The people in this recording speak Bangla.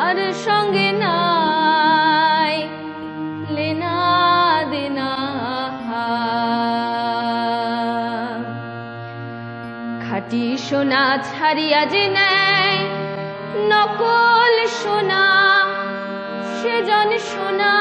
আর সঙ্গে নাই লেনা দেনা খাটি সোনা ছাড়িয়া যে নেয় নকল সোনা সেজন সোনা।